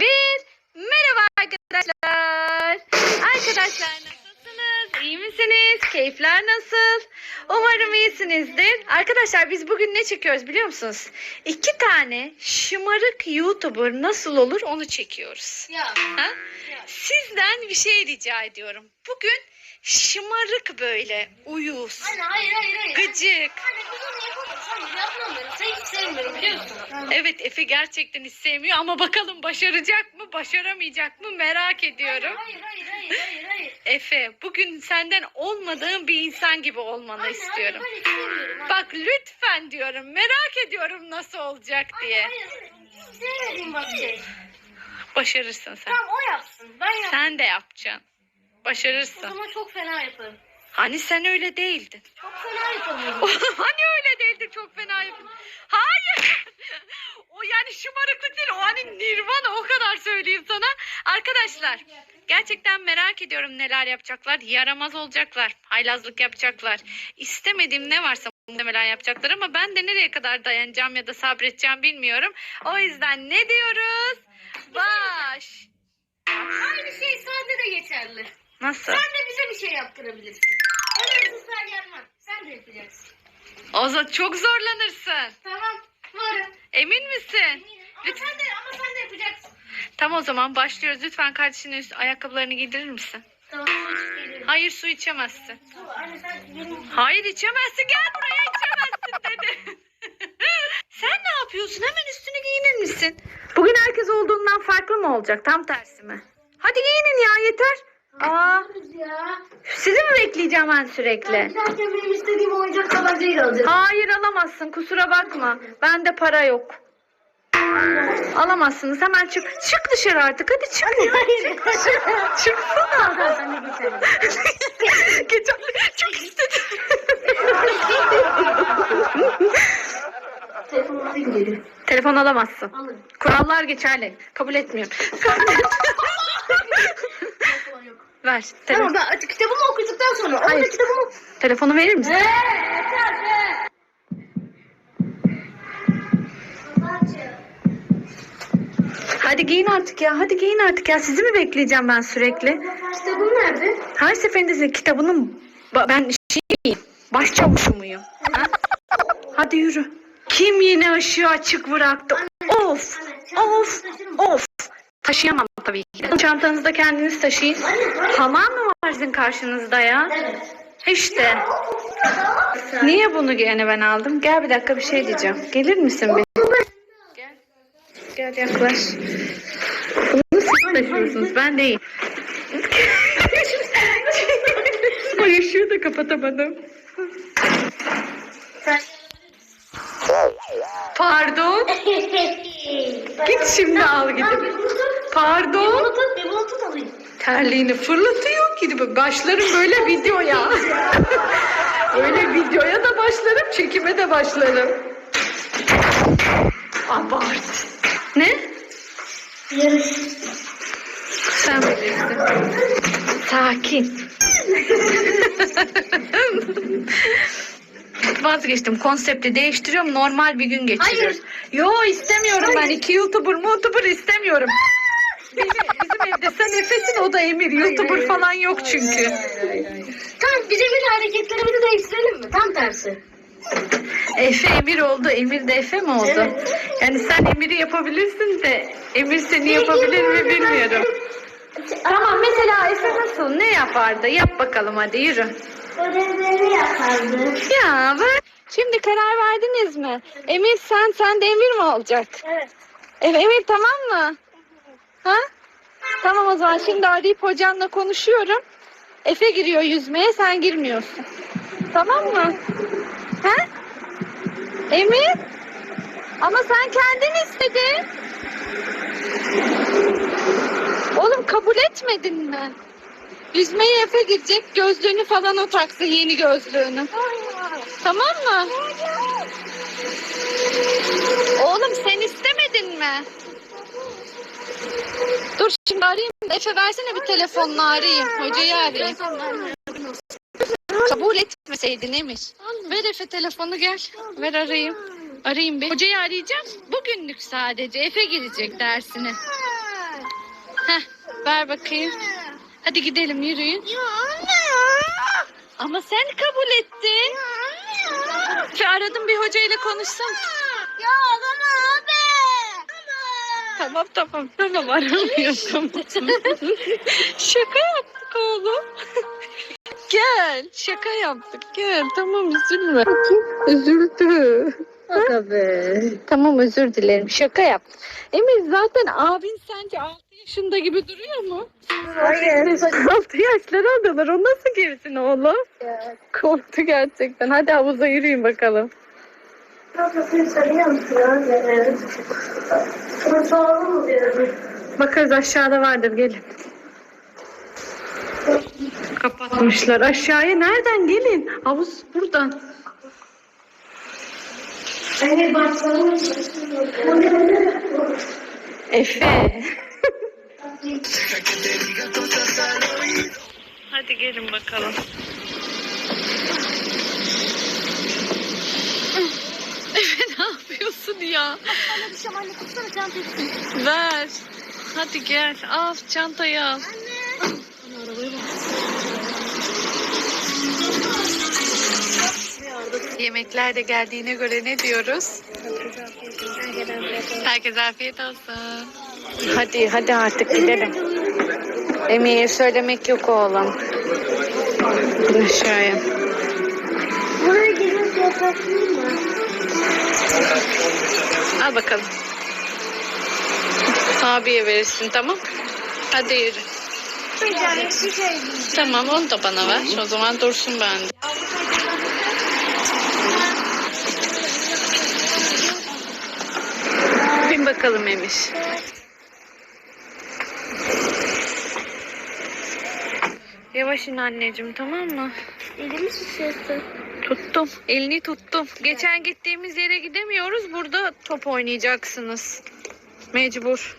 Bir. Merhaba arkadaşlar. Arkadaşlar nasılsınız? İyi misiniz? Keyifler nasıl? Umarım iyisinizdir. Arkadaşlar biz bugün ne çekiyoruz biliyor musunuz? İki tane şımarık YouTuber nasıl olur onu çekiyoruz. Ya. Ha? Sizden bir şey rica ediyorum. Bugün şımarık böyle uyuz, Anne hayır hayır hayır. gıcık. Anne. Hayır yapmam. Sen hiç sevmiyorum biliyor musun? Evet Efe gerçekten hiç sevmiyor ama bakalım başaracak mı başaramayacak mı merak ediyorum. Hayır hayır hayır hayır hayır. Efe bugün senden olmadığın bir insan gibi olmanı Anne istiyorum. hayır ben istemiyorum. Anne. Bak lütfen diyorum merak ediyorum nasıl olacak diye. Hayır. Sevmediğim bak şey. Başarırsın sen. Tamam o yapsın. Ben yapayım. Sen de yapacaksın. O Başarırsın. zaman çok fena yaparım. Hani sen öyle değildin. Çok fena yaparım. hani öyle değildin çok fena yapın. Hayır. o yani şımarıklık değil. O hani nirvana o kadar söyleyeyim sana. Arkadaşlar gerçekten merak ediyorum neler yapacaklar. Yaramaz olacaklar. Haylazlık yapacaklar. İstemediğim ne varsa muhtemelen yapacaklar ama ben de nereye kadar dayanacağım ya da sabredeceğim bilmiyorum. O yüzden ne diyoruz? Baş. Aynı şey sende de geçerli. Nasıl? Sen de bize bir şey yaptırabilirsin. Öyle ısrar gelmem. Sen de yapacaksın. O zaman çok zorlanırsın. Tamam. Varım. Emin misin? Eminim. Ama sen de ama sen de yapacaksın. Tamam o zaman başlıyoruz. Lütfen kardeşinin üst ayakkabılarını giydirir misin? Tamam. Hayır su içemezsin. Su, Anne sen benim Hayır içemezsin. Gel buraya içemezsin dedi. Sen ne yapıyorsun? Hemen üstünü giyinir misin? Bugün herkes olduğundan farklı mı olacak? Tam tersi mi? Hadi giyinin ya yeter. Aa, sizi mi bekleyeceğim ben sürekli? Giderken benim istediğim oyuncak tabancayı alacağım. Hayır alamazsın kusura bakma. Bende para yok. Alamazsınız hemen çık. Çık dışarı artık hadi çık. Çıksana. Sen de geçelim. Geçen çok istedim. Telefonumu alayım geri. Telefon alamazsın. Kurallar geçerli. Kabul etmiyorum. Ver. Tamam Telefon. ben kitabımı okuduktan sonra. Hayır. Orada kitabımı... Telefonu verir misin? Eee yeter be. Hadi giyin artık ya. Hadi giyin artık ya. Sizi mi bekleyeceğim ben sürekli? Kitabım nerede? Her seferinde size kitabının ba- ben şeyim. Başçavuşu muyum? Ha? Hadi yürü. Kim yine ışığı açık bıraktı? Of. Of. Of. Taşıyamam tabii ki. Çantanızda kendiniz taşıyın. Tamam mı var sizin karşınızda ya? Evet. İşte. Niye bunu gene ben aldım? Gel bir dakika bir şey diyeceğim. Gelir misin bir? Gel. Gel yaklaş. Bunu siz taşıyorsunuz. Ben değil. Ay ışığı da kapatamadım. Pardon. Git şimdi al gidip. Pardon. Bunu tut, bir bunu tut alayım. Terliğini fırlatıyor gidip başlarım böyle videoya. Öyle videoya da başlarım, çekime de başlarım. Abart. Ne? Yarış. Sen bilirsin. Sakin. Vazgeçtim. Konsepti değiştiriyorum. Normal bir gün geçiriyoruz. Yo istemiyorum ben. iki YouTuber, YouTuber istemiyorum. Bizim, evde sen Efe'sin o da Emir. YouTuber falan yok çünkü. Tamam bizim bir hareketlerimizi değiştirelim mi? Tam tersi. Efe Emir oldu. Emir de Efe mi oldu? Evet. Yani sen Emir'i yapabilirsin de Emir seni yapabilir mi bilmiyorum. Tamam mesela Efe nasıl? Ne yapardı? Yap bakalım hadi yürü. Ödevlerini yapardı. Ya ben... Şimdi karar verdiniz mi? Emir sen, sen de Emir mi olacak? Evet. E, Emir tamam mı? Ha? Tamam o zaman şimdi arayıp hocamla konuşuyorum. Efe giriyor yüzmeye sen girmiyorsun. Tamam mı? Ha? Emir? Ama sen kendin istedin. Oğlum kabul etmedin mi? Yüzmeye Efe girecek gözlüğünü falan o taksın yeni gözlüğünü. Tamam mı? Oğlum sen istemedin mi? Dur şimdi arayayım. Efe versene bir telefonla arayayım. Hocayı arayayım. Kabul etmeseydin Emir. Ver Efe telefonu gel. Ver arayayım. Arayayım bir. Hocayı arayacağım. Bugünlük sadece. Efe girecek dersine. Heh, ver bakayım. Hadi gidelim yürüyün. Ama sen kabul ettin. Ve aradım bir hocayla konuşsam. Ya abi. Tamam tamam tamam aramıyorum. şaka yaptık oğlum. gel şaka yaptık gel tamam üzülme. Üzüldü. Aga be. Tamam özür dilerim şaka yaptım. Emir zaten abin sence 6 yaşında gibi duruyor mu? Hayır. 6 yaşları adalar o nasıl girsin oğlum? Korktu gerçekten. Hadi havuza yürüyün bakalım. Kafasını sarıyor musun abi? Olur mu biraz? Bakarız aşağıda vardır gelin. Kapatmışlar. Aşağıya nereden gelin? Havuz buradan. Anne başlamış. Efe. Hadi gelin bakalım. Efe ne yapıyorsun ya? Anne düşeceğim anne kutsana çantayı. Ver. Hadi gel. Al çantayı al. Yemekler de geldiğine göre ne diyoruz? Herkese afiyet olsun. Hadi hadi artık gidelim. Emir söylemek yok oğlum. Aşağıya. Buraya gelin yaparsın mı? Al bakalım. Abiye verirsin tamam. Hadi yürü. Tamam onu da bana ver. O zaman dursun bende. Bin bakalım Emir. Yavaş in anneciğim tamam mı? Elimi sıçrattı. Tuttum. Elini tuttum. Geçen gittiğimiz yere gidemiyoruz. Burada top oynayacaksınız. Mecbur.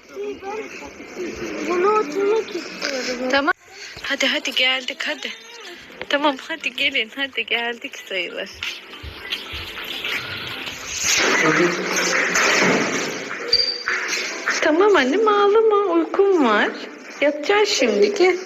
Bunu oturmak istiyorum. Tamam. Hadi hadi geldik hadi. Tamam hadi gelin hadi geldik sayılır. Tamam annem ağlama uykum var. Yatacaksın şimdi gel.